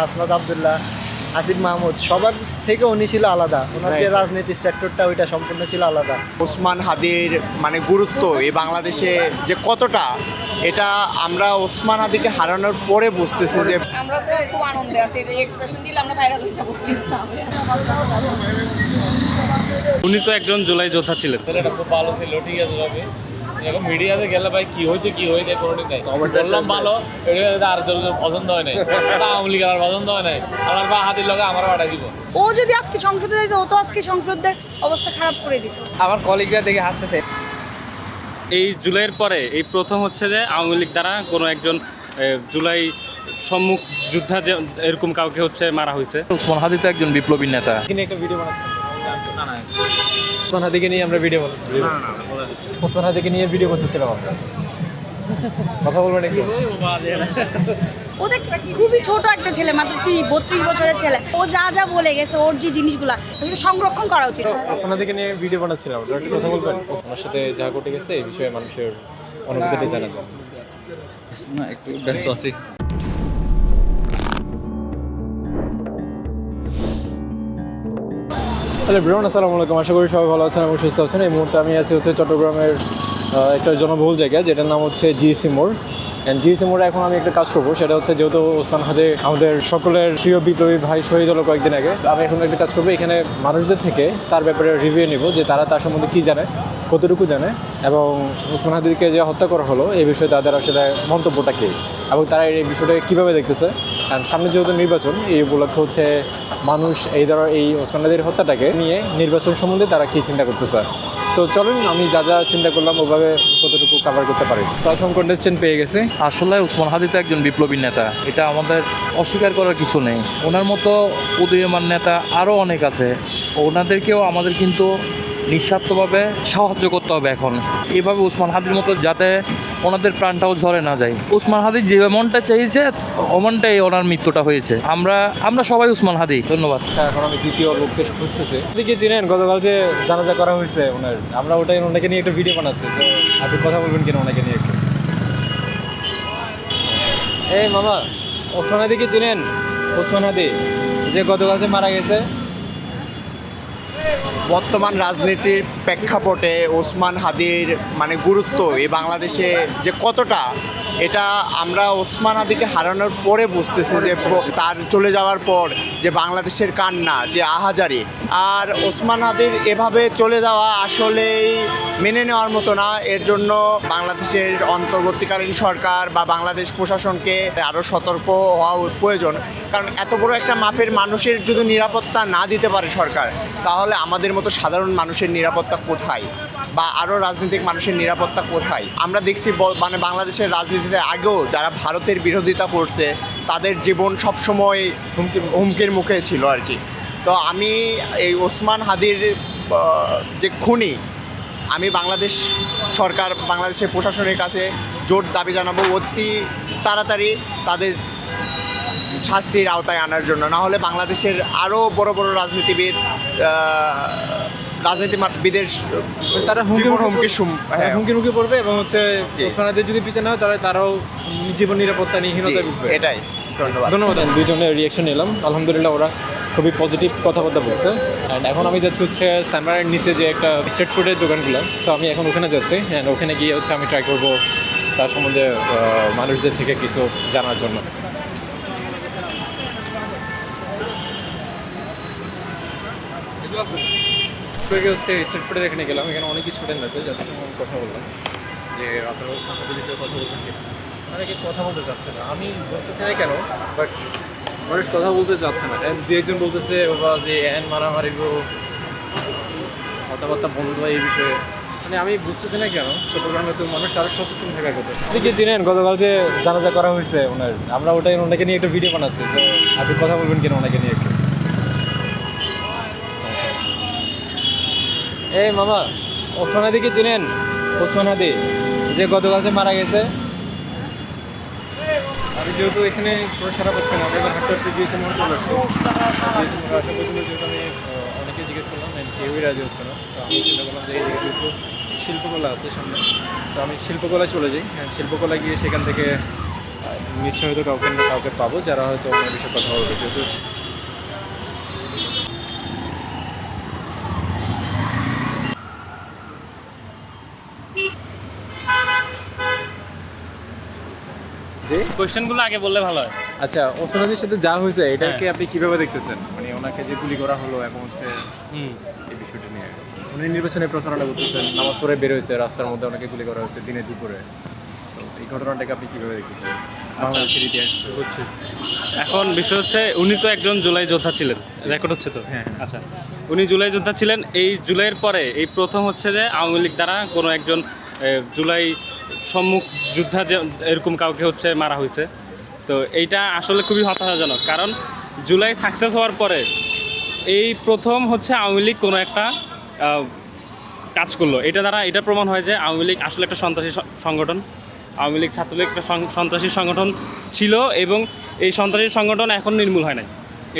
হাসনাত আবদুল্লাহ আসিফ মাহমুদ সবার থেকে উনি ছিল আলাদা। ওনার যে. রাজনীতির সেক্টরটা ওইটা সম্পূর্ণ ছিল আলাদা। ওসমান হাদির মানে গুরুত্ব এই বাংলাদেশে যে কতটা এটা আমরা ওসমান হাদিকে হারানোর পরে বুঝতেছি যে আমরা তো খুব আনন্দে আছি এই এক্সপ্রেশন দিলে আমরা ভাইরাল হয়ে যাব প্লিজ না। উনি তো একজন জুলাই যোদ্ধা ছিলেন। ছেলেটা খুব ভালো ছিল ঠিক আছে এখন মিডিয়াতে গেলে ভাই কি হইতে কি হইতে কোনোদিন নাই। বললাম ভালো এটা আর তোর পছন্দ হয় নাই আওয়ামী আর পছন্দ হয় নাই। আমার বা হাতির লগে আমার পাঠাই দিব। ও যদি আজকে সংসদে যাইতো ও তো আজকে সংসদের অবস্থা খারাপ করে দিত। আমার কলিগরা দেখে হাসতেছে। এই জুলাইয়ের পরে এই প্রথম হচ্ছে যে আওয়ামী লীগ দ্বারা কোনো একজন জুলাই সম্মুখ যোদ্ধা যে এরকম কাউকে হচ্ছে মারা হয়েছে উসমান হাদি তো একজন বিপ্লবী নেতা। একটা ভিডিও বানাচ্ছেন। না না ওসমান হাদিকে নিয়ে আমরা ভিডিও ওসমান হাদিকে নিয়ে ভিডিও করতেছিলাম আমরা। কথা বলবেন একটু ও দেখ খুবই ছোট একটা ছেলে মাত্র ত্রিশ বত্রিশ বছরের ছেলে। ও যা যা বলে গেছে ওর যে জিনিসগুলা সংরক্ষণ করা উচিত। ওসমান হাদিকে নিয়ে ভিডিও বানাচ্ছিলাম আমরা একটু কথা বলবেন? ওনার সাথে যা ঘটে গেছে এই বিষয়ে মানুষের অনুভূতিটা জানাবেন না একটু ব্যস্ত আছি। হ্যালো ব্রিয়ন আসসালামু আলাইকুম। আশা করি সবাই ভালো আছেন এবং সুস্থ আছেন। এই মুহূর্তে আমি আছি হচ্ছে চট্টগ্রামের একটা জনবহুল জায়গা যেটার নাম হচ্ছে জিএসি মোড়। অ্যান্ড জিএসি মোড়ে এখন আমি একটা কাজ করব, সেটা হচ্ছে যেহেতু ওসমান হাদে আমাদের সকলের প্রিয় বিপ্লবী ভাই শহীদ হলো কয়েকদিন আগে। আমি এখন একটা কাজ করব, এখানে মানুষদের থেকে তার ব্যাপারে রিভিউ নিব, যে তারা তার সম্বন্ধে কী জানে। কতটুকু জানে? এবং ওসমান হাদিকে যে হত্যা করা হলো, এই বিষয়ে তাদের আসলে মন্তব্যটা কী? এবং তারা এই বিষয়টাকে কীভাবে দেখতেছে? আর সামনে যেহেতু নির্বাচন, এই উপলক্ষে হচ্ছে মানুষ এই ধরো এই ওসমান হাদির হত্যাটাকে নিয়ে নির্বাচন সম্বন্ধে তারা কী চিন্তা করতেছে? সো চলুন, আমি যা যা চিন্তা করলাম, ওভাবে কতটুকু কভার করতে পারি। প্রথম কন্টেস্টেন্ট পেয়ে গেছে। আসলে উসমান হাদি তো একজন বিপ্লবী নেতা। এটা আমাদের অস্বীকার করার কিছু নেই। ওনার মতো উদীয়মান নেতা আরও অনেক আছে। ওনাদেরকেও আমাদের কিন্তু নিঃস্বার্থভাবে সাহায্য করতে হবে এখন। এভাবে উসমান হাদির মতো যাতে ওনাদের প্রাণটাও ঝরে না যায়। উসমান হাদি যেমনটা চাইছে অমনটাই ওনার মৃত্যুটা হয়েছে। আমরা আমরা সবাই উসমান হাদি। ধন্যবাদ। আচ্ছা এখন আমি দ্বিতীয় লোককে খুঁজতেছি। আপনি কি চিনেন? গতকাল যে জানাজা করা হয়েছে ওনার, আমরা ওটাই ওনাকে নিয়ে একটা ভিডিও বানাচ্ছি, যে আপনি কথা বলবেন কিনা ওনাকে নিয়ে একটু। এই মামা ওসমান হাদি কি চিনেন? ওসমান হাদি, যে গতকাল যে মারা গেছে বর্তমান রাজনীতির প্রেক্ষাপটে ওসমান হাদির মানে গুরুত্ব এই বাংলাদেশে যে কতটা এটা আমরা ওসমান হাদিকে হারানোর পরে বুঝতেছি যে তার চলে যাওয়ার পর যে বাংলাদেশের কান্না, যে আহাজারি। আর ওসমান হাদির এভাবে চলে যাওয়া আসলেই মেনে নেওয়ার মতো না। এর জন্য বাংলাদেশের অন্তর্বর্তীকালীন সরকার বা বাংলাদেশ প্রশাসনকে আরও সতর্ক হওয়া প্রয়োজন। কারণ এত বড় একটা মাপের মানুষের যদি নিরাপত্তা না দিতে পারে সরকার, তাহলে আমাদের মতো সাধারণ মানুষের নিরাপত্তা কোথায়? বা আরও রাজনৈতিক মানুষের নিরাপত্তা কোথায়? আমরা দেখছি মানে বাংলাদেশের রাজনীতিতে আগেও যারা ভারতের বিরোধিতা করছে তাদের জীবন সবসময় হুমকির হুমকির মুখে ছিল আর কি। তো আমি এই ওসমান হাদির যে খুনি আমি বাংলাদেশ সরকার বাংলাদেশের প্রশাসনের কাছে জোর দাবি জানাব অতি তাড়াতাড়ি তাদের শাস্তির আওতায় আনার জন্য। না হলে বাংলাদেশের আরও বড় বড় রাজনীতিবিদ রাজনীতিবিদের তারা হুমকি হুমকি হ্যাঁ, হুমকি মুখে পড়বে এবং হচ্ছে জি। ওসমান হাদির যদি পিছনে হয় তাহলে তারাও জীবন নিরাপত্তা জি, নিহীনতায় ভুগবে। এটাই। ধন্যবাদ। ধন্যবাদ। দুজনের রিয়াকশন নিলাম। আলহামদুলিল্লাহ ওরা খুবই পজিটিভ কথাবার্তা বলছে। অ্যান্ড এখন আমি যাচ্ছি হচ্ছে স্যামরার নিচে যে একটা স্ট্রিট ফুডের দোকানগুলো। সো আমি এখন ওখানে যাচ্ছি। অ্যান্ড ওখানে গিয়ে হচ্ছে আমি ট্রাই করব তার সম্বন্ধে মানুষদের থেকে কিছু জানার জন্য। আজকে হচ্ছে স্ট্রিট ফুডের এখানে গেলাম। এখানে অনেক স্টুডেন্ট আছে, যাদের সঙ্গে আমি কথা বললাম। যে আপনারা হাদির বিষয়ে কথা বলবেন অনেকে কথা বলতে চাচ্ছে না? আমি বুঝতেছি না কেন বাট মানুষ কথা বলতে চাচ্ছে না। দু একজন বলতেছে, বাবা, যে এন মারামারি গো, কথাবার্তা বন্ধ এই বিষয়ে। মানে আমি বুঝতেছি না কেন চট্টগ্রামে তো মানুষ আরও সচেতন থাকার কথা। আপনি কি চিনেন? গতকাল যে জানাজা করা হয়েছে ওনার, আমরা ওটাই ওনাকে নিয়ে একটা ভিডিও বানাচ্ছি, যে আপনি কথা বলবেন কিনা ওনাকে নিয়ে একটু। এই মামা, ওসমান হাদি কি চিনেন? ওসমান হাদি, যে গতকাল যে মারা গেছে। আমি যেহেতু এখানে কোনো সারা পাচ্ছি না, আমি হাঁটতে হাঁটতে মোড় চলে আসছি জিএসএম মোড় আসার পর যেহেতু আমি অনেকে জিজ্ঞেস করলাম কেউই রাজি হচ্ছে না? তো আমি চিন্তা করলাম যে এই যেহেতু শিল্পকলা আছে সামনে। তো আমি শিল্পকলায় চলে যাই। and শিল্পকলা গিয়ে সেখান থেকে নিশ্চয় হয়তো কাউকে কাউকে পাবো, যারা হয়তো ওনার বিষয়ে কথা বলবে। যেহেতু জি কোয়েশ্চেনগুলো আগে বললে ভালো হয়। আচ্ছা ওসমান হাদির সাথে যা হয়েছে এটাকে হ্যাঁ। আপনি কীভাবে দেখতেছেন? মানে ওনাকে যে গুলি করা হলো এবং হচ্ছে এই বিষয়টা নিয়ে। উনি নির্বাচনে প্রচারণা করতেছেন নামাজ পড়ে বের হয়েছে রাস্তার মধ্যে ওনাকে গুলি করা হয়েছে দিনে দুপুরে। এই ঘটনাটাকে আপনি কীভাবে দেখতেছেন? বাংলাদেশের ইতিহাস। হচ্ছে এখন বিষয় হচ্ছে উনি তো একজন জুলাই যোদ্ধা ছিলেন। রেকর্ড হচ্ছে তো? হ্যাঁ। আচ্ছা। উনি জুলাই যোদ্ধা ছিলেন এই জুলাইয়ের পরে এই প্রথম হচ্ছে যে আওয়ামী লীগ দ্বারা কোনো একজন জুলাই সম্মুখ যোদ্ধা যে এরকম কাউকে হচ্ছে মারা হয়েছে। তো এইটা আসলে খুবই হতাশাজনক। কারণ জুলাই সাকসেস হওয়ার পরে এই প্রথম হচ্ছে আওয়ামী লীগ কোনো একটা কাজ করল। এটা দ্বারা এটা প্রমাণ হয় যে আওয়ামী লীগ আসলে একটা সন্ত্রাসী সংগঠন। আওয়ামী লীগ ছাত্রলীগ একটা সন্ত্রাসী সংগঠন ছিল এবং এই সন্ত্রাসী সংগঠন এখন নির্মূল হয় নাই।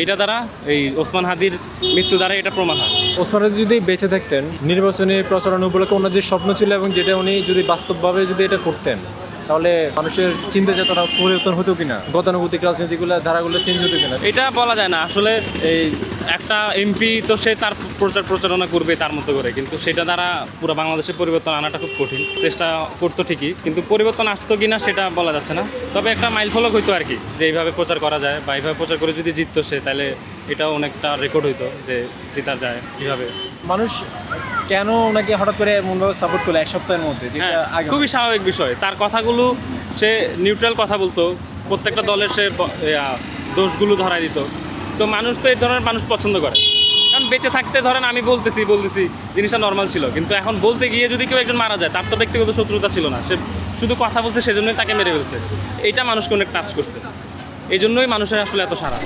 এইটা দ্বারা এই ওসমান হাদির মৃত্যু দ্বারা এটা প্রমাণ হয়। ওসমান হাদি যদি বেঁচে থাকতেন, নির্বাচনী প্রচারণা উপলক্ষে ওনার যে স্বপ্ন ছিল এবং যেটা উনি যদি বাস্তবভাবে যদি এটা করতেন তাহলে মানুষের চিন্তা চেতনা পরিবর্তন হতো কিনা? গতানুগতিক রাজনীতিগুলো, ধারাগুলো চেঞ্জ হতো কিনা? এটা বলা যায় না। আসলে এই একটা এমপি তো সে তার প্রচার প্রচারণা করবে তার মতো করে। কিন্তু সেটা দ্বারা পুরো বাংলাদেশে পরিবর্তন আনাটা খুব কঠিন। চেষ্টা করতো ঠিকই, কিন্তু পরিবর্তন আসতো কিনা সেটা বলা যাচ্ছে না। তবে একটা মাইল ফলক হইতো আর কি, যে এইভাবে প্রচার করা যায় বা এইভাবে প্রচার করে যদি জিততো সে, তাহলে এটাও অনেকটা রেকর্ড হইতো যে জিতা যায় কীভাবে মানুষ কেন ওনাকে হঠাৎ করে এমনভাবে সাপোর্ট করল এক সপ্তাহের মধ্যে যেটা হ্যাঁ আগে খুবই স্বাভাবিক বিষয়। তার কথাগুলো সে নিউট্রাল কথা বলতো প্রত্যেকটা দলের সে দোষগুলো ধরাই দিত। তো মানুষ তো এই ধরনের মানুষ পছন্দ করে। কারণ বেঁচে থাকতে ধরেন আমি বলতেছি বলতেছি জিনিসটা নর্মাল ছিল। কিন্তু এখন বলতে গিয়ে যদি কেউ একজন মারা যায় তার তো ব্যক্তিগত শত্রুতা ছিল না। সে শুধু কথা বলছে সেজন্যই তাকে মেরে ফেলছে। এইটা মানুষকে অনেক টাচ করছে। এই জন্যই মানুষের আসলে এত সারা।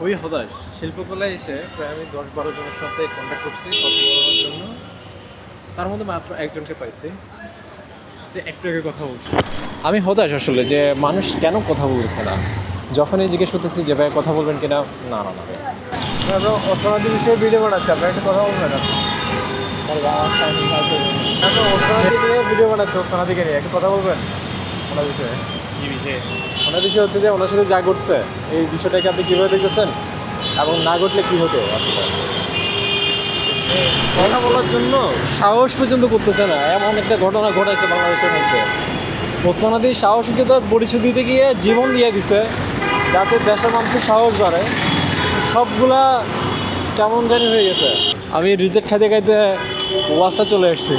খুবই হতাশ শিল্পকলায় এসে প্রায় আমি দশ বারো জনের সাথে কন্ট্যাক্ট করছি কথা বলার জন্য। তার মধ্যে মাত্র একজনকে পাইছি যে একটু আগে কথা বলছে। আমি হতাশ আসলে যে মানুষ কেন কথা বলছে না? যখনই জিজ্ঞেস করতেছি যে ভাই কথা বলবেন কিনা না না না অসমাদি বিষয়ে ভিডিও বানাচ্ছি আপনার একটা কথা বলবেন আপনি। আমরা ওসমানাদি নিয়ে ভিডিও বানাচ্ছি ওসমানাদিকে নিয়ে একটু কথা বলবেন? ওনার বিষয়ে। কি বিষয়ে ওনার বিষয় হচ্ছে যে ওনার সাথে যা ঘটছে এই বিষয়টাকে আপনি কীভাবে দেখতেছেন? এবং না ঘটলে কী হতো আসলে? কথা বলার জন্য সাহস পর্যন্ত করতেছে না। এমন একটা ঘটনা ঘটাইছে বাংলাদেশের মধ্যে। ওসমান আদির সাহসিকতার পরিচয় দিতে গিয়ে জীবন দিয়ে দিছে যাতে দেশের মানুষের সাহস বাড়ে। সবগুলা কেমন জানি হয়ে গেছে। আমি রিজেক্ট খাইতে খাইতে ওয়াসা চলে এসেছি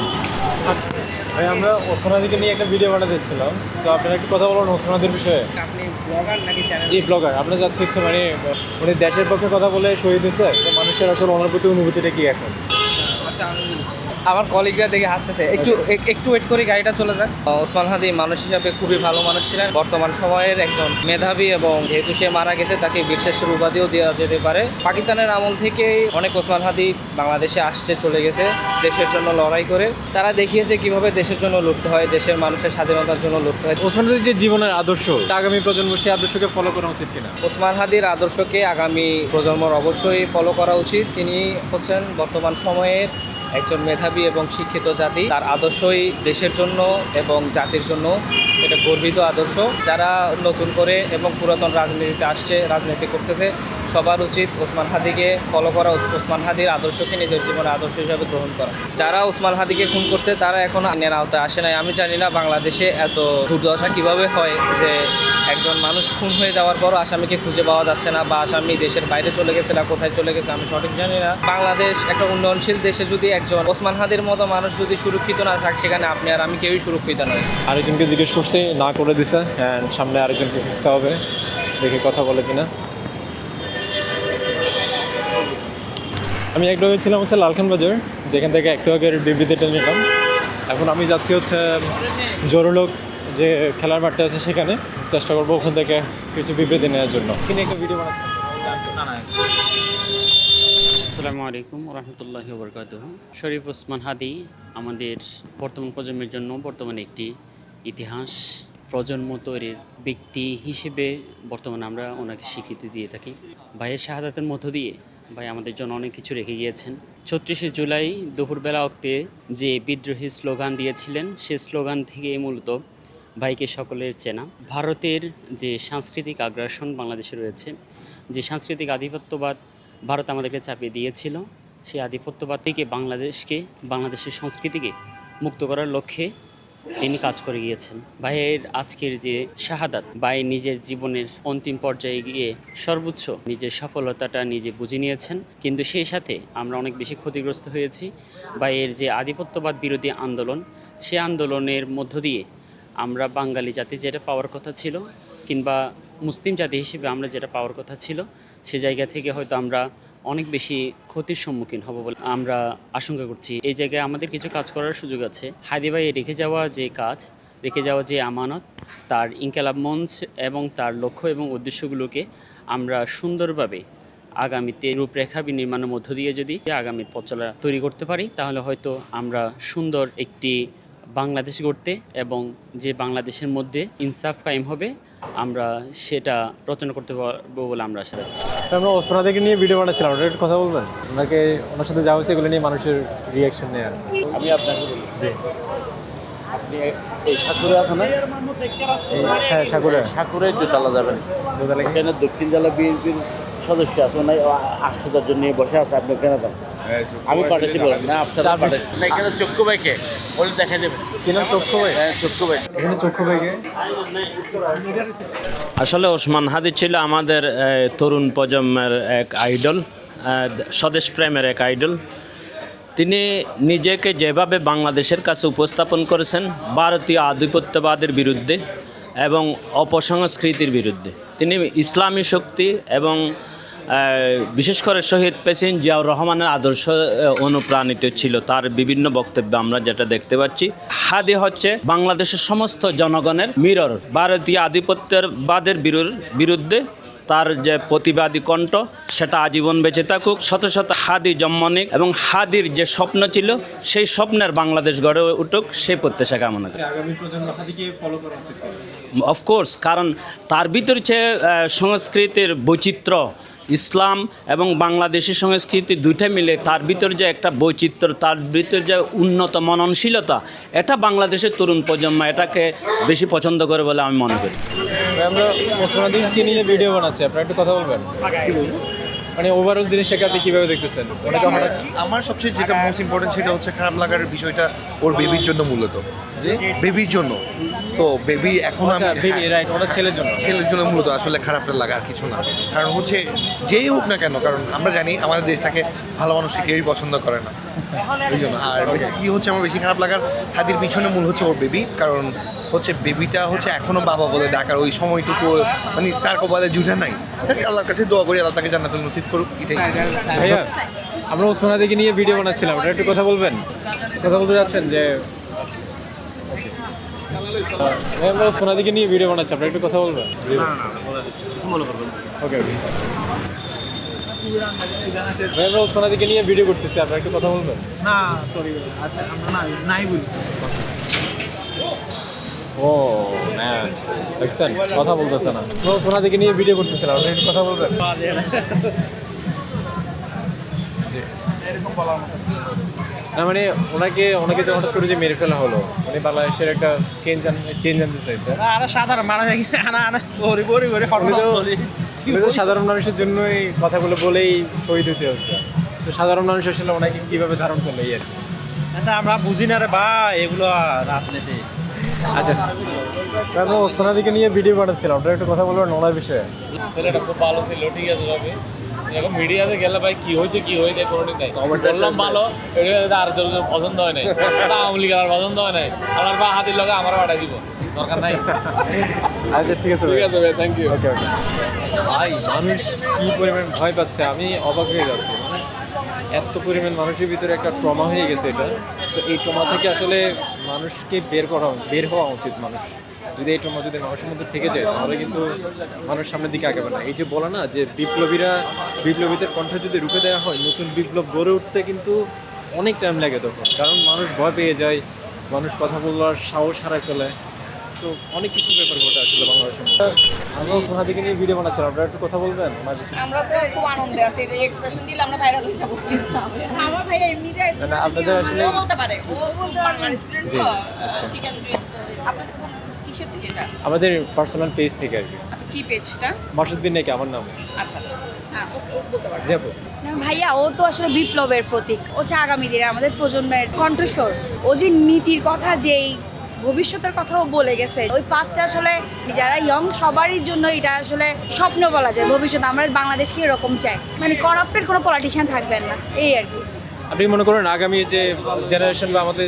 ভাই আমরা ওসমানাদিকে নিয়ে একটা ভিডিও বানাতে দিচ্ছিলাম তো আপনারা একটু কথা বলুন ওসমানাদের বিষয়ে। আপনি ব্লগার নাকি চ্যানেল জি ব্লগার আপনার যাচ্ছে হচ্ছে মানে উনি দেশের পক্ষে কথা বলে শহীদ হয়েছে তো মানুষের আসলে ওনার প্রতি অনুভূতিটা কি এখন? আচ্ছা আমি আমার কলিগরা দেখে হাসতেছে। একটু একটু ওয়েট করে গাড়িটা চলে যাক। ওসমান হাদি মানুষ হিসাবে খুবই ভালো মানুষ ছিলেন। বর্তমান সময়ের একজন মেধাবী এবং যেহেতু সে মারা গেছে তাকে বীরশ্রেষ্ঠের উপাধিও দেওয়া যেতে পারে। পাকিস্তানের আমল থেকেই অনেক ওসমান হাদি বাংলাদেশে আসছে চলে গেছে দেশের জন্য লড়াই করে। তারা দেখিয়েছে কীভাবে দেশের জন্য লড়তে হয় দেশের মানুষের স্বাধীনতার জন্য লড়তে হয়। ওসমান আদির যে জীবনের আদর্শ আগামী প্রজন্ম সেই আদর্শকে ফলো করা উচিত কিনা? ওসমান হাদির আদর্শকে আগামী প্রজন্মর অবশ্যই ফলো করা উচিত। তিনি হচ্ছেন বর্তমান সময়ের একজন মেধাবী এবং শিক্ষিত জাতি। তার আদর্শই দেশের জন্য এবং জাতির জন্য এটা গর্বিত আদর্শ। যারা নতুন করে এবং পুরাতন রাজনীতিতে আসছে, রাজনীতি করতেছে, সবার উচিত ওসমান হাদিকে ফলো করা। ওসমান হাদির আদর্শকে নিজের জীবনের আদর্শ হিসাবে গ্রহণ করা। যারা ওসমান হাদিকে খুন করছে, তারা এখন আইনের আওতায় আসে নাই। আমি জানি না বাংলাদেশে এত দুর্দশা কীভাবে হয় যে একজন মানুষ খুন হয়ে যাওয়ার পরও আসামিকে খুঁজে পাওয়া যাচ্ছে না বা আসামি দেশের বাইরে চলে গেছে না, কোথায় চলে গেছে, আমি সঠিক জানি না। বাংলাদেশ একটা উন্নয়নশীল দেশে যদি একজন ওসমান হাদির মতো মানুষ যদি সুরক্ষিত না থাকে, সেখানে আপনি আর আমি কেউই সুরক্ষিত নয় আরেকজনকে জিজ্ঞেস করছি না করে দিছে অ্যান্ড সামনে আরেকজনকে খুঁজতে হবে দেখে কথা বলে কিনা। আমি একটু আগে ছিলাম হচ্ছে লালখান বাজার যেখান থেকে একটু আগের বিবৃতিটা নিলাম। এখন আমি যাচ্ছি হচ্ছে জোরলোক যে খেলার মাঠটা আছে সেখানে চেষ্টা করব ওখান থেকে কিছু বিবৃতি নেওয়ার জন্য। তিনি একটা ভিডিও বানাচ্ছেন আসসালামু আলাইকুম রহমতুল্লাহ বরকাত শরীফ ওসমান হাদি আমাদের বর্তমান প্রজন্মের জন্য বর্তমানে একটি ইতিহাস প্রজন্ম তৈরির ব্যক্তি হিসেবে বর্তমানে আমরা ওনাকে স্বীকৃতি দিয়ে থাকি। ভাইয়ের শাহাদাতের মধ্য দিয়ে ভাই আমাদের জন্য অনেক কিছু রেখে গিয়েছেন। ছত্রিশে জুলাই দুপুরবেলা অক্তে যে বিদ্রোহী স্লোগান দিয়েছিলেন সেই স্লোগান থেকে মূলত ভাইকে সকলের চেনা। ভারতের যে সাংস্কৃতিক আগ্রাসন বাংলাদেশে রয়েছে, যে সাংস্কৃতিক আধিপত্যবাদ ভারত আমাদেরকে চাপিয়ে দিয়েছিল, সেই আধিপত্যবাদ থেকে বাংলাদেশকে, বাংলাদেশের সংস্কৃতিকে মুক্ত করার লক্ষ্যে তিনি কাজ করে গিয়েছেন। ভাইয়ের আজকের যে শাহাদাত, ভাই নিজের জীবনের অন্তিম পর্যায়ে গিয়ে সর্বোচ্চ নিজের সফলতাটা নিজে বুঝে নিয়েছেন। কিন্তু সেই সাথে আমরা অনেক বেশি ক্ষতিগ্রস্ত হয়েছি। ভাইয়ের যে আধিপত্যবাদ বিরোধী আন্দোলন, সে আন্দোলনের মধ্য দিয়ে আমরা বাঙালি জাতি যেটা পাওয়ার কথা ছিল কিংবা মুসলিম জাতি হিসেবে আমরা যেটা পাওয়ার কথা ছিল, সে জায়গা থেকে হয়তো আমরা অনেক বেশি ক্ষতির সম্মুখীন হব বলে আমরা আশঙ্কা করছি। এই জায়গায় আমাদের কিছু কাজ করার সুযোগ আছে। হাদি ভাই রেখে যাওয়া যে কাজ, রেখে যাওয়া যে আমানত, তার ইনকালাব মঞ্চ এবং তার লক্ষ্য এবং উদ্দেশ্যগুলোকে আমরা সুন্দরভাবে আগামীতে রূপরেখা বিনির্মাণের মধ্য দিয়ে যদি আগামীর পথ তৈরি করতে পারি, তাহলে হয়তো আমরা সুন্দর একটি বাংলাদেশ গড়তে এবং যে বাংলাদেশের মধ্যে ইনসাফ কায়েম হবে আমরা সেটা রচনা করতে পারব বলে আমরা আশা রাখছি। আমরা ওসমান হাদিকে নিয়ে ভিডিও বানাচ্ছিলাম ওটা একটু কথা বলবেন? ওনাকে ওনার সাথে যাওয়া হয়েছে এগুলো নিয়ে মানুষের রিয়াকশন নেই আর আমি আপনাকে বলি আপনি এই সাকুরে আপনার হ্যাঁ সাকুরে। দোতলা যাবেন। দোতলা কি? এখানে দক্ষিণ জেলা বিএনপির সদস্য আছে ওনার আটশো জন নিয়ে বসে আছে আপনি কেন দেন? আমি পাঠাচ্ছি বলেন না আপনার পাঠাচ্ছি না এখানে চক্ষু বাইকে বলে দেখা যাবে কি নাম চক্ষু ভাই হ্যাঁ চক্ষু বাইক এখানে চক্ষু ভাইকে আসলে ওসমান হাদি ছিল আমাদের তরুণ প্রজন্মের এক আইডল স্বদেশ প্রেমের এক আইডল। তিনি নিজেকে যেভাবে বাংলাদেশের কাছে উপস্থাপন করেছেন ভারতীয় আধিপত্যবাদের বিরুদ্ধে এবং অপসংস্কৃতির বিরুদ্ধে। তিনি ইসলামী শক্তি এবং বিশেষ করে শহীদ প্রেসিডেন্ট জিয়াউর রহমানের আদর্শ অনুপ্রাণিত ছিল। তার বিভিন্ন বক্তব্য আমরা যেটা দেখতে পাচ্ছি। হাদি হচ্ছে বাংলাদেশের সমস্ত জনগণের মিরর। ভারতীয় আধিপত্যের বাদের বিরুদ্ধে তার যে প্রতিবাদী কণ্ঠ সেটা আজীবন বেঁচে থাকুক। শত শত হাদি জন্মনিক এবং হাদির যে স্বপ্ন ছিল সেই স্বপ্নের বাংলাদেশ গড়ে উঠুক সেই প্রত্যাশা কামনা করি। অফকোর্স কারণ তার ভিতর যে সংস্কৃতির বৈচিত্র্য ইসলাম এবং বাংলাদেশি সংস্কৃতি দুইটা মিলে তার ভিতর যে একটা বৈচিত্র্য তার ভিতর যে উন্নত মননশীলতা এটা বাংলাদেশের তরুণ প্রজন্ম এটাকে বেশি পছন্দ করে বলে আমি মনে করি। আমরা নিয়ে ভিডিও বানাচ্ছি আপনারা একটু কথা বলবেন? মানে ওভারঅল জিনিসটাকে আপনি কীভাবে দেখতেছেন? আমার সবচেয়ে যেটা মোস্ট ইম্পর্টেন্ট সেটা হচ্ছে খারাপ লাগার বিষয়টা ওর বেবির জন্য মূলত। জি? বেবির জন্য। সো বেবি এখন আমি আচ্ছা বেবি রাইট ওনার ছেলের জন্য। ছেলের জন্য মূলত আসলে খারাপটা লাগা আর কিছু না। কারণ হচ্ছে যেই হোক না কেন কারণ আমরা জানি আমাদের দেশটাকে ভালো মানুষকে কেউই পছন্দ করে না। ওই জন্য। আর বেশি কি হচ্ছে আমার বেশি খারাপ লাগার হাতির পিছনে মূল হচ্ছে ওর বেবি কারণ হচ্ছে বেবিটা হচ্ছে এখনও বাবা বলে ডাকার ওই সময়টুকু মানে তার কপালে জুটে নাই। আল্লাহর কাছে দোয়া করি আল্লাহ তাকে জান্নাতুল নসিব করুক এটাই। আমরা ওসমান হাদিকে নিয়ে ভিডিও বানাচ্ছিলাম একটু কথা বলবেন? কথা বলতে যাচ্ছেন যে আমরা ওসমান হাদিকে নিয়ে ভিডিও বানাচ্ছি আপনারা একটু কথা বলবেন? ওকে ওকে আমরা ওসমান হাদিকে নিয়ে ভিডিও করতেছি আপনারা একটু কথা বলবেন? না সরি আচ্ছা আমরা না নাই বলি। ও ম্যান দেখছেন? কথা বলতেছে না। তো ওসমান হাদিকে নিয়ে ভিডিও করতেছিলাম আপনারা একটু কথা বলবেন? না মানে ওনাকে ওনাকে যে হঠাৎ করে যে মেরে ফেলা হলো উনি বাংলাদেশের একটা চেঞ্জ চেঞ্জ আনতে চাইছে। আরে সাধারণ মানুষ আনা আনা সরি বরি বরি সাধারণ মানুষের জন্যই কথাগুলো বলেই শহীদ হতে হচ্ছে তো সাধারণ মানুষ আসলে ওনাকে কীভাবে ধারণ করল এই আর কি। আমরা বুঝি না রে ভাই এগুলো রাজনীতি। আচ্ছা। আমরা ওসমান নিয়ে ভিডিও বানাচ্ছিলাম আপনারা একটু কথা বলবেন ওনার বিষয়ে। ছেলেটা খুব ভালো ছিল ঠিক আছে এরকম মিডিয়াতে গেলে ভাই কি হইতে কি হইতে কোনোদিন নাই। বললাম ভালো আর তোর পছন্দ হয় নাই আওয়ামী লীগের আর পছন্দ হয় নাই। আমার বা হাতির লগে আমার পাঠাই দিব দরকার নাই। আচ্ছা ঠিক আছে ঠিক আছে ভাই থ্যাংক ইউ ওকে ওকে ভাই মানুষ কি পরিমাণ ভয় পাচ্ছে আমি অবাক হয়ে যাচ্ছি। মানে এত পরিমাণ মানুষের ভিতরে একটা ট্রমা হয়ে গেছে এটা। তো এই ট্রমা থেকে আসলে মানুষকে বের করা বের হওয়া উচিত মানুষ। যদি এই যদি মানুষের মধ্যে থেকে যায় তাহলে কিন্তু মানুষ সামনের দিকে আগাবে না। এই যে বলা না যে বিপ্লবীরা বিপ্লবীদের কণ্ঠ যদি রুখে দেওয়া হয় নতুন বিপ্লব গড়ে উঠতে কিন্তু অনেক টাইম লাগে তখন। কারণ মানুষ ভয় পেয়ে যায় মানুষ কথা বলার সাহস হারা ফেলে। তো অনেক কিছু ব্যাপার ঘটে আসলে বাংলাদেশের মধ্যে। আমরা ওসমান হাদিকে নিয়ে ভিডিও বানাচ্ছিলাম। আপনারা একটু কথা বলবেন? আমরা তো খুব আনন্দে আছি। এই এক্সপ্রেশন দিলে আমরা ভাইরাল হয়ে যাব প্লিজ আমার ভাই এমনিতে আপনাদের আসলে বলতে পারে। ও বলতে পারে। স্টুডেন্ট তো আচ্ছা। আপনাদের কিসের থেকে এটা? আমাদের পার্সোনাল পেজ থেকে আর কি। আচ্ছা কি পেজটা মাসুদ্দিন নাকি আমার নাম। আচ্ছা আচ্ছা। হ্যাঁ ও ও বলতে পারবে যাব না, ভাইয়া ও তো আসলে বিপ্লবের প্রতীক। ও হচ্ছে আগামী দিনে আমাদের প্রজন্মের কণ্ঠস্বর। ও যে নীতির কথা যেই ভবিষ্যতের কথাও বলে গেছে ওই পাতটা আসলে যারা ইয়ং সবারই জন্য এটা আসলে স্বপ্ন বলা যায় ভবিষ্যৎ আমরা বাংলাদেশকে এরকম চাই। মানে করাপ্টেড কোনো পলিটিশিয়ান থাকবেন না। এই আর কি। আপনি মনে করেন আগামী যে জেনারেশন বা আমাদের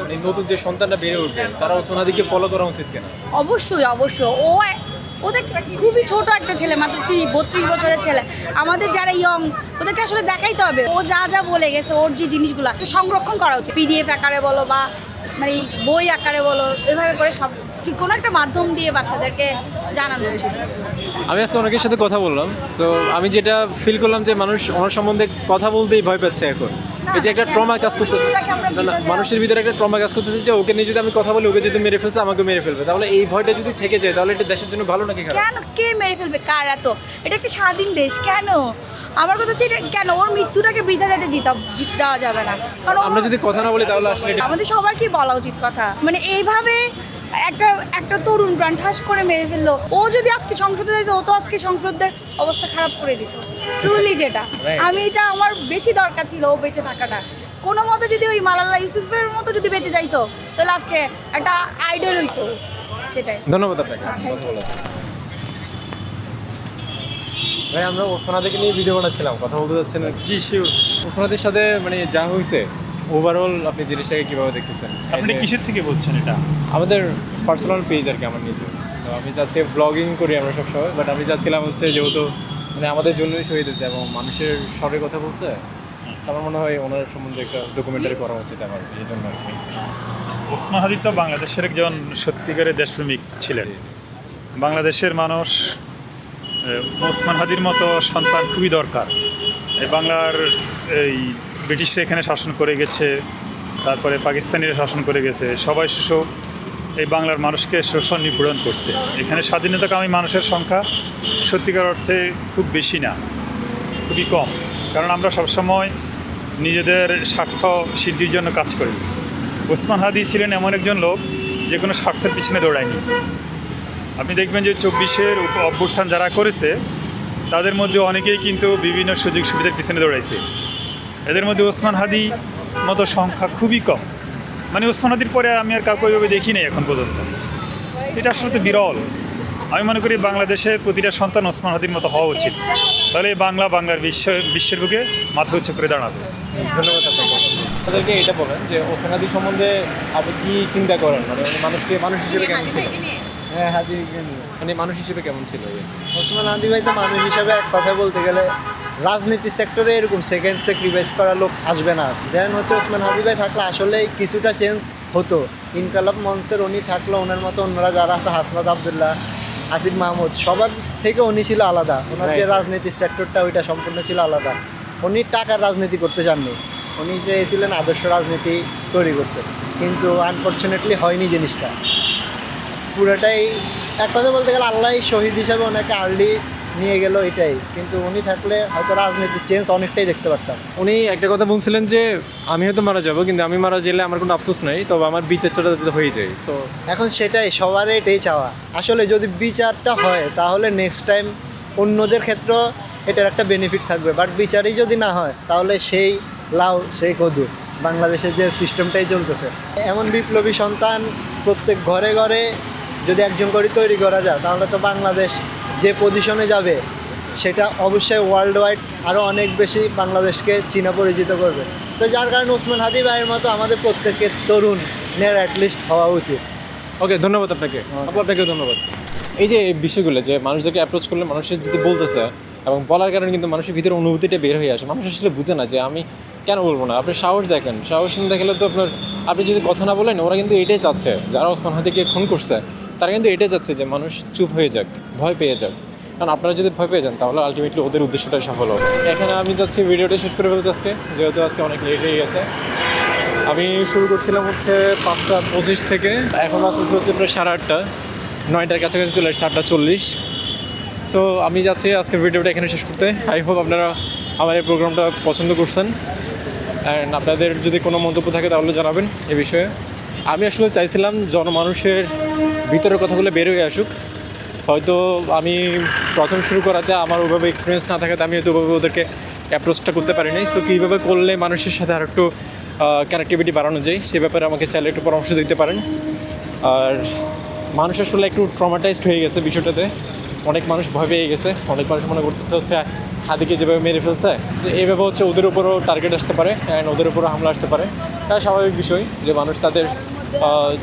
মানে নতুন যে সন্তানরা বেড়ে উঠবে, তারা ওসমান হাদিকে ফলো করা উচিত কিনা? অবশ্যই অবশ্যই। ও ওদের খুবই ছোট একটা ছেলে, মাত্র ত্রিশ বত্রিশ বছরের ছেলে। আমাদের যারা ইয়ং ওদেরকে আসলে দেখাইতে হবে। ও যা যা বলে গেছে, ওর যে জিনিসগুলো সংরক্ষণ করা উচিত। পিডিএফ আকারে বলো বা মানে বই আকারে বলো, এভাবে করে সব কোনো একটা মাধ্যম দিয়ে বাচ্চাদেরকে জানানো উচিত। আমি আজকে অনেকের সাথে কথা বললাম। তো আমি যেটা ফিল করলাম যে মানুষ ওনার সম্বন্ধে কথা বলতেই ভয় পাচ্ছে এখন। এই যে একটা ট্রমা কাজ করতে মানুষের ভিতরে একটা ট্রমা কাজ করতেছে যে ওকে নিয়ে যদি আমি কথা বলি ওকে যদি মেরে ফেলছে আমাকে মেরে ফেলবে। তাহলে এই ভয়টা যদি থেকে যায় তাহলে এটা দেশের জন্য ভালো নাকি খারাপ? কেন? কে মেরে ফেলবে? কার এত? এটা একটা স্বাধীন দেশ কেন? আমার কথা হচ্ছে এটা কেন? ওর মৃত্যুটাকে বৃথা যেতে দিতে দেওয়া যাবে না। কারণ আমরা যদি কথা না বলি তাহলে আসলে আমাদের সবাইকে বলা উচিত কথা। মানে এইভাবে একটা একটা তরুণ প্রাণ ঠাস করে মেরে ফেলল। ও যদি আজকে সংসদে যেত ও তো আজকে সংসদের অবস্থা খারাপ করে দিত। ট্রুলি যেটা। আমি এটা আমার বেশি দরকার ছিল ও বেঁচে থাকাটা। কোনো মতে যদি ওই মালালা ইউসুফের মতো যদি বেঁচে যাইতো তাহলে আজকে একটা আইডল হইতো। সেটাই। ধন্যবাদ আপনাকে। জন্য। ভাই আমরা ওসমানাদিকে নিয়ে ভিডিও বানাচ্ছিলাম। কথা বলতে যাচ্ছেন জি শিওর ওসমানাদির সাথে মানে যা হয়েছে ওভারঅল আপনি জিনিসটাকে কীভাবে দেখতেছেন? আপনি কিসের থেকে বলছেন এটা? আমাদের পার্সোনাল পেজ আর কি আমার নিজে তো আমি চাচ্ছি ব্লগিং করি আমরা সবসময় বাট আমি চাচ্ছিলাম হচ্ছে যেহেতু মানে আমাদের জন্যই শহীদ হয়েছে এবং মানুষের স্বরের কথা বলছে আমার মনে হয় ওনার সম্বন্ধে একটা ডকুমেন্টারি করা উচিত আমার এই জন্য আর কি। ওসমান হাদি তো বাংলাদেশের একজন সত্যিকারের দেশপ্রেমিক ছিলেন। বাংলাদেশের মানুষ ওসমান হাদির মতো সন্তান খুবই দরকার। এই বাংলার এই ব্রিটিশরা এখানে শাসন করে গেছে, তারপরে পাকিস্তানিরা শাসন করে গেছে। সবাই শোষক এই বাংলার মানুষকে শোষণ নিপীড়ন করছে। এখানে স্বাধীনতাকামী মানুষের সংখ্যা সত্যিকার অর্থে খুব বেশি না, খুবই কম। কারণ আমরা সবসময় নিজেদের স্বার্থ সিদ্ধির জন্য কাজ করি। ওসমান হাদি ছিলেন এমন একজন লোক যে কোনো স্বার্থের পিছনে দৌড়ায়নি। আপনি দেখবেন যে চব্বিশের অভ্যুত্থান যারা করেছে, তাদের মধ্যে অনেকেই কিন্তু বিভিন্ন সুযোগ সুবিধার পিছনে দৌড়াইছে। এদের মধ্যে ওসমান হাদি মতো সংখ্যা খুবই কম। মানে ওসমান হাদির পরে আমি আর কাউকে ওইভাবে দেখি নাই এখন পর্যন্ত। এটা আসলে তো বিরল। আমি মনে করি বাংলাদেশের প্রতিটা সন্তান ওসমান হাদির মতো হওয়া উচিত। তাহলে বাংলা বাংলার বিশ্ব বিশ্বের বুকে মাথা উঁচু করে দাঁড়াবে। ধন্যবাদ আপনাকে। তাদেরকে এটা বলেন যে ওসমান হাদি সম্বন্ধে আপনি কি চিন্তা করেন? মানে মানুষকে মানুষ হিসেবে কেমন ছিল? হ্যাঁ হাদি মানে মানুষ হিসেবে কেমন ছিল? ওসমান হাদি ভাই তো মানুষ হিসাবে এক কথা বলতে গেলে রাজনীতি সেক্টরে এরকম সেকেন্ড স্যাক্রিফাইস করা লোক আসবে না। দেন হচ্ছে ওসমান হাদি ভাই থাকলে আসলেই কিছুটা চেঞ্জ হতো। ইনকালাব মঞ্চের উনি থাকলে ওনার মতো অন্যরা যারা আছে হাসনাদ আবদুল্লাহ আসিফ মাহমুদ সবার থেকে উনি ছিল আলাদা। ওনার যে রাজনীতির সেক্টরটা ওইটা সম্পূর্ণ ছিল আলাদা। উনি টাকার রাজনীতি করতে চাননি। উনি চেয়েছিলেন আদর্শ রাজনীতি তৈরি করতে। কিন্তু আনফর্চুনেটলি হয়নি জিনিসটা। পুরোটাই এক কথা বলতে গেলে আল্লাহ শহীদ হিসাবে ওনাকে আর্লি নিয়ে গেল এটাই। কিন্তু উনি থাকলে হয়তো রাজনীতির চেঞ্জ অনেকটাই দেখতে পারতাম। উনি একটা কথা বলছিলেন যে আমি হয়তো মারা যাব কিন্তু আমি মারা গেলে আমার কোনো আফসোস নাই তবে আমার বিচারটা যাতে হয়ে যায়। সো এখন সেটাই সবার এটাই চাওয়া। আসলে যদি বিচারটা হয় তাহলে নেক্সট টাইম অন্যদের ক্ষেত্রেও এটার একটা বেনিফিট থাকবে। বাট বিচারই যদি না হয় তাহলে সেই লাউ সেই কদু বাংলাদেশের যে সিস্টেমটাই চলতেছে। এমন বিপ্লবী সন্তান প্রত্যেক ঘরে ঘরে যদি একজন করে তৈরি করা যায় তাহলে তো বাংলাদেশ যে পজিশনে যাবে সেটা অবশ্যই ওয়ার্ল্ড ওয়াইড আরও অনেক বেশি বাংলাদেশকে চীনা পরিচিত করবে। তো যার কারণে ওসমান হাদি ভাইয়ের মতো আমাদের প্রত্যেকের তরুণ তরুণের অ্যাটলিস্ট হওয়া উচিত। ওকে ধন্যবাদ আপনাকে। আপু আপনাকে ধন্যবাদ। এই যে এই বিষয়গুলো যে মানুষদেরকে অ্যাপ্রোচ করলে মানুষের যদি বলতেছে এবং বলার কারণে কিন্তু মানুষের ভিতরে অনুভূতিটা বের হয়ে আসে মানুষ আসলে বুঝে না যে আমি কেন বলব না? আপনি সাহস দেখেন সাহস না দেখালে তো আপনার আপনি যদি কথা না বলেন ওরা কিন্তু এটাই চাচ্ছে যারা ওসমান হাদিকে খুন করছে তারা কিন্তু এটাই যাচ্ছে যে মানুষ চুপ হয়ে যাক, ভয় পেয়ে যাক। কারণ আপনারা যদি ভয় পেয়ে যান, তাহলে আলটিমেটলি ওদের উদ্দেশ্যটাই সফল হবে। এখানে আমি যাচ্ছি ভিডিওটা শেষ করে ফেলতে আজকে, যেহেতু আজকে অনেক লেট হয়ে গেছে। আমি শুরু করছিলাম হচ্ছে পাঁচটা পঁচিশ থেকে, এখন আসছে হচ্ছে প্রায় সাড়ে আটটা, নয়টার কাছাকাছি চলে আসছে আটটা চল্লিশ। সো আমি যাচ্ছি আজকে ভিডিওটা এখানে শেষ করতে। আই হোপ আপনারা আমার এই প্রোগ্রামটা পছন্দ করছেন। অ্যান্ড আপনাদের যদি কোনো মন্তব্য থাকে, তাহলে জানাবেন এ বিষয়ে। আমি আসলে চাইছিলাম জনমানুষের ভিতরের কথাগুলো বের হয়ে আসুক। হয়তো আমি প্রথম শুরু করাতে আমার ওইভাবে এক্সপিরিয়েন্স না থাকাতে আমি হয়তো ওইভাবে ওদেরকে অ্যাপ্রোচটা করতে পারিনি। সো কীভাবে করলে মানুষের সাথে আর একটু কানেক্টিভিটি বাড়ানো যায়, সে ব্যাপারে আমাকে চাইলে একটু পরামর্শ দিতে পারেন। আর মানুষ আসলে একটু ট্রমাটাইজড হয়ে গেছে বিষয়টাতে। অনেক মানুষ ভয় পেয়ে গেছে। অনেক মানুষ মনে করতেছে হচ্ছে, হাদিকে যেভাবে মেরে ফেলছে তো এইভাবে হচ্ছে ওদের উপরও টার্গেট আসতে পারে অ্যান্ড ওদের উপরও হামলা আসতে পারে। এটা স্বাভাবিক বিষয় যে মানুষ তাদের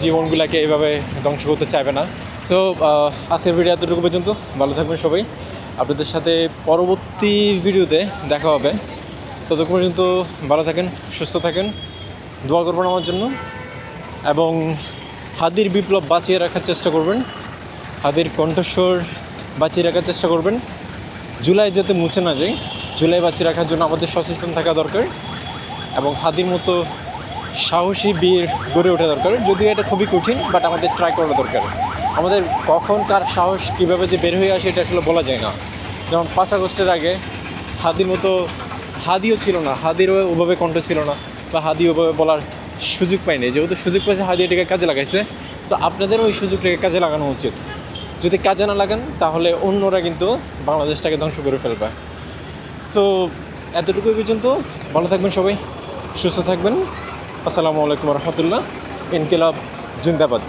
জীবনগুলোকে এইভাবে ধ্বংস করতে চাইবে না। সো আজকের ভিডিও এতটুকু পর্যন্ত। ভালো থাকবেন সবাই। আপনাদের সাথে পরবর্তী ভিডিওতে দেখা হবে। ততক্ষণ পর্যন্ত ভালো থাকেন, সুস্থ থাকেন। দোয়া করবেন আমার জন্য। এবং হাদির বিপ্লব বাঁচিয়ে রাখার চেষ্টা করবেন। হাদির কণ্ঠস্বর বাঁচিয়ে রাখার চেষ্টা করবেন। জুলাই যাতে মুছে না যায়, জুলাই বাঁচিয়ে রাখার জন্য আমাদের সচেতন থাকা দরকার। এবং হাদির মতো সাহসী বীর গড়ে ওঠা দরকার। যদিও এটা খুবই কঠিন বাট আমাদের ট্রাই করা দরকার। আমাদের কখন কার সাহস কীভাবে যে বের হয়ে আসে, এটা আসলে বলা যায় না। যেমন পাঁচ আগস্টের আগে হাদির মতো, হাদিও ছিল না, হাদিরও ওভাবে কণ্ঠ ছিল না, বা হাদি ওভাবে বলার সুযোগ পায়নি যেহেতু সুযোগ পাইছে, হাদি এটাকে কাজে লাগাইছে। তো আপনাদেরও ওই সুযোগটাকে কাজে লাগানো উচিত। যদি কাজে না লাগান, তাহলে অন্যরা কিন্তু বাংলাদেশটাকে ধ্বংস করে ফেলবে। সো এতটুকুই পর্যন্ত। ভালো থাকবেন সবাই, সুস্থ থাকবেন। আসসালামু আলাইকুম রহমতুল্লাহ। ইনকিলাব জিন্দাবাদ।